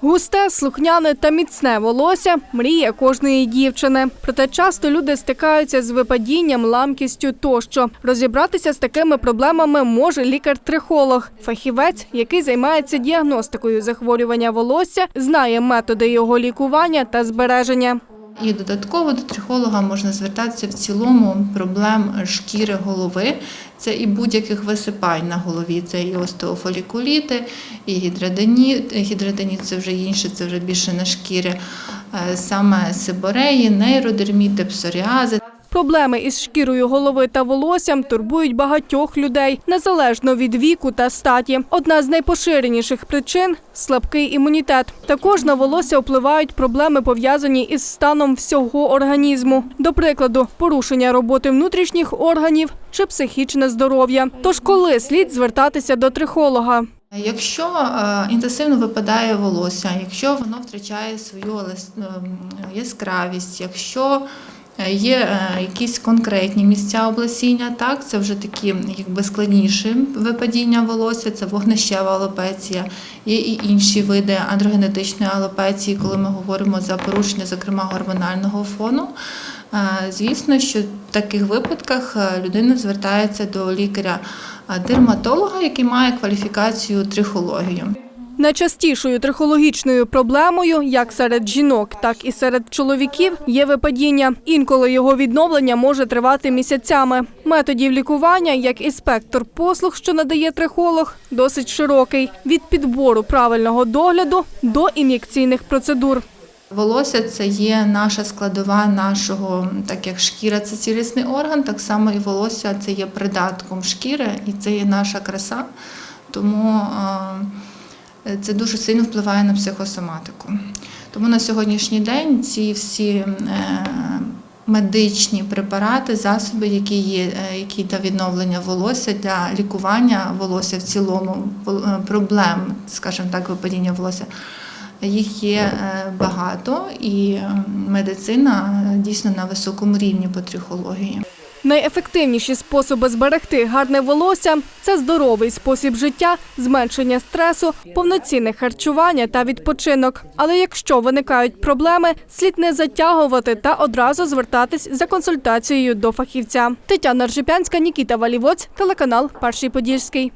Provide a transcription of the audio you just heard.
Густе, слухняне та міцне волосся мрія кожної дівчини. Проте часто люди стикаються з випадінням, ламкістю тощо. Розібратися з такими проблемами може лікар-трихолог, фахівець, який займається діагностикою захворювання волосся, знає методи його лікування та збереження. І додатково до трихолога можна звертатися в цілому проблем шкіри голови. Це і будь-яких висипань на голові. Це і остеофолікуліти, і гідраденіт. Гідраденіт це вже інше, це вже більше на шкірі. Е, Саме сибореї, нейродерміти, псоріази. Проблеми із шкірою голови та волоссям турбують багатьох людей, незалежно від віку та статі. Одна з найпоширеніших причин слабкий імунітет. Також на волосся впливають проблеми, пов'язані із станом всього організму. До прикладу, порушення роботи внутрішніх органів чи психічне здоров'я. Тож коли слід звертатися до трихолога? Якщо е, інтенсивно випадає волосся, якщо воно втрачає свою ем, яскравість, якщо є е, якісь конкретні місця облесіння, так це вже такі якби складніші випадіння волосся, це вогнищева алопеція, є і інші види андрогенетичної алопеції, коли ми говоримо за порушення, зокрема гормонального фону. Е, Звісно, що в таких випадках е, людина звертається до лікаря е, дерматолога, який має кваліфікацію трихологію. Найчастішою трихологічною проблемою, як серед жінок, так і серед чоловіків, є випадіння. Інколи його відновлення може тривати місяцями. Методів лікування, як і спектр послуг, що надає трихолог, досить широкий від підбору правильного догляду до ін'єкційних процедур. Волосся це є наша складова нашого, так як шкіра це цілісний орган, так само і волосся це є придатком шкіри, і це є наша краса. Тому е, це дуже сильно впливає на психосоматику. Тому на сьогоднішній день ці всі е, медичні препарати, засоби, які є, е, які для відновлення волосся, для лікування волосся в цілому, е, проблем, скажімо так, випадіння волосся. Їх є е, багато, і е, медицина е, дійсно на високому рівні по трихології. Найефективніші способи зберегти гарне волосся це здоровий спосіб життя, зменшення стресу, повноцінне харчування та відпочинок. Але якщо виникають проблеми, слід не затягувати та одразу звертатись за консультацією до фахівця. Тетяна Ржипянська, Нікіта Валівоць, телеканал Перший Подільський.